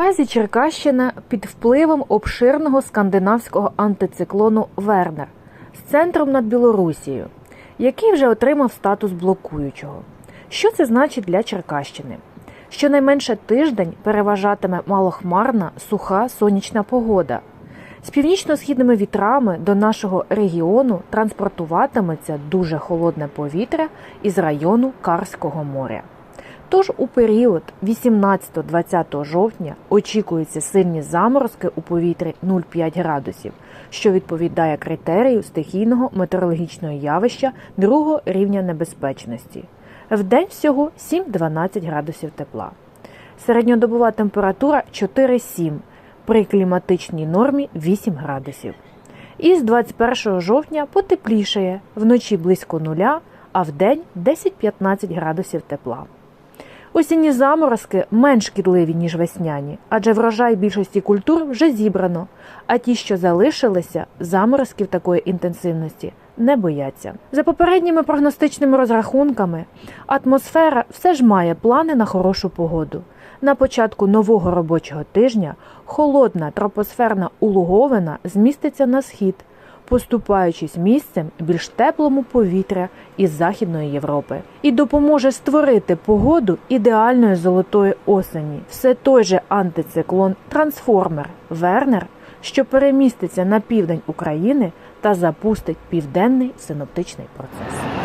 Наразі Черкащина під впливом обширного скандинавського антициклону Вернер з центром над Білорусією, який вже отримав статус блокуючого. Що це значить для Черкащини? Щонайменше тиждень переважатиме малохмарна, суха сонячна погода. З північно-східними вітрами до нашого регіону транспортуватиметься дуже холодне повітря із району Карського моря. Тож у період 18-20 жовтня очікуються сильні заморозки у повітрі 0,5 градусів, що відповідає критерію стихійного метеорологічного явища другого рівня небезпечності. Вдень всього 7-12 градусів тепла. Середньодобова температура 4-7, при кліматичній нормі 8 градусів. І з 21 жовтня потеплішає, вночі близько нуля, а вдень 10-15 градусів тепла. Осінні заморозки менш шкідливі, ніж весняні, адже врожай більшості культур вже зібрано, а ті, що залишилися, заморозків такої інтенсивності не бояться. За попередніми прогностичними розрахунками, атмосфера все ж має плани на хорошу погоду. На початку нового робочого тижня холодна тропосферна улуговина зміститься на схід, поступаючись місцем більш теплому повітря із Західної Європи, і допоможе створити погоду ідеальної золотої осені. Все той же антициклон Трансформер Вернер, що переміститься на південь України та запустить південний синоптичний процес.